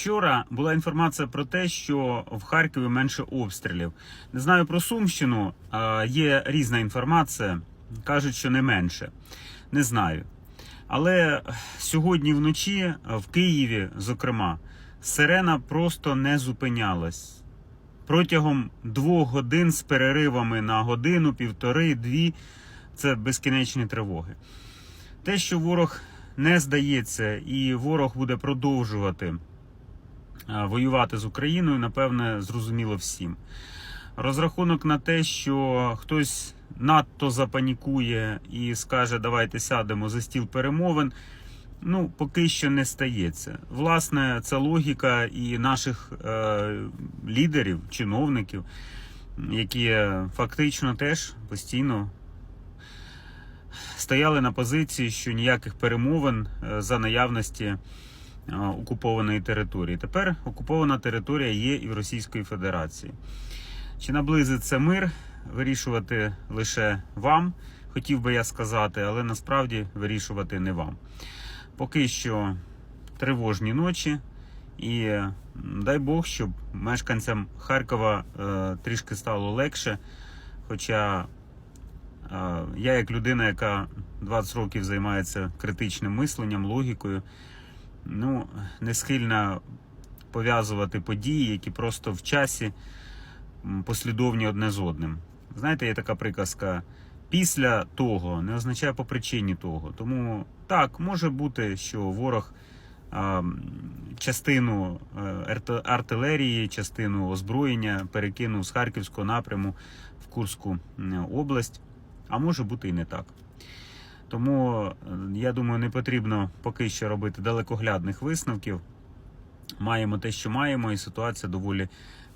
Вчора була інформація про те, що в Харкові менше обстрілів. Не знаю про Сумщину, є різна інформація. Кажуть, що не менше. Не знаю. Але сьогодні вночі в Києві, зокрема, сирена просто не зупинялась. Протягом двох годин з переривами на годину, півтори, дві це безкінечні тривоги. Те, що ворог не здається, і ворог буде продовжувати воювати з Україною, напевне, зрозуміло всім. Розрахунок на те, що хтось надто запанікує і скаже, давайте сядемо за стіл перемовин. Ну, поки що не стається. Власне, це логіка і наших е, лідерів, чиновників, які фактично теж постійно стояли на позиції, що ніяких перемовин е, за наявності е, окупованої території. Тепер окупована територія є і в Російської Федерації. Чи наблизиться мир, вирішувати лише вам, хотів би я сказати, але насправді вирішувати не вам. Поки що тривожні ночі, і дай Бог, щоб мешканцям Харкова е, трішки стало легше. Хоча е, я, як людина, яка 20 років займається критичним мисленням, логікою, ну, не схильна пов'язувати події, які просто в часі послідовні одне з одним. Знаєте, є така приказка. Після того не означає по причині того. Тому так, може бути, що ворог частину е, артилерії, частину озброєння перекинув з Харківського напряму в Курську область, а може бути і не так. Тому я думаю, не потрібно поки що робити далекоглядних висновків. Маємо те, що маємо, і ситуація доволі,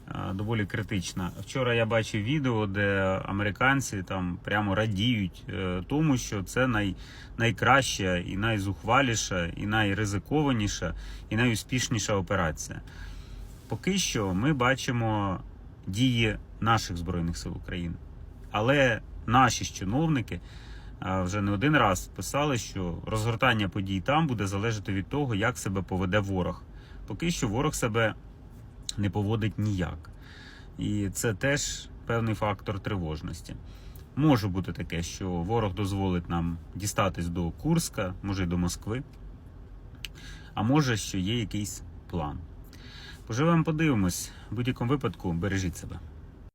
е, доволі критична. Вчора я бачив відео, де американці там прямо радіють е, тому, що це най, найкраща і найзухваліша, і найризикованіша, і найуспішніша операція. Поки що ми бачимо дії наших збройних сил України, але наші чиновники вже не один раз писали, що розгортання подій там буде залежати від того, як себе поведе ворог. Поки що ворог себе не поводить ніяк. І це теж певний фактор тривожності. Може бути таке, що ворог дозволить нам дістатись до Курська, може й до Москви, а може, що є якийсь план. Поживемо, подивимось. В будь-якому випадку бережіть себе.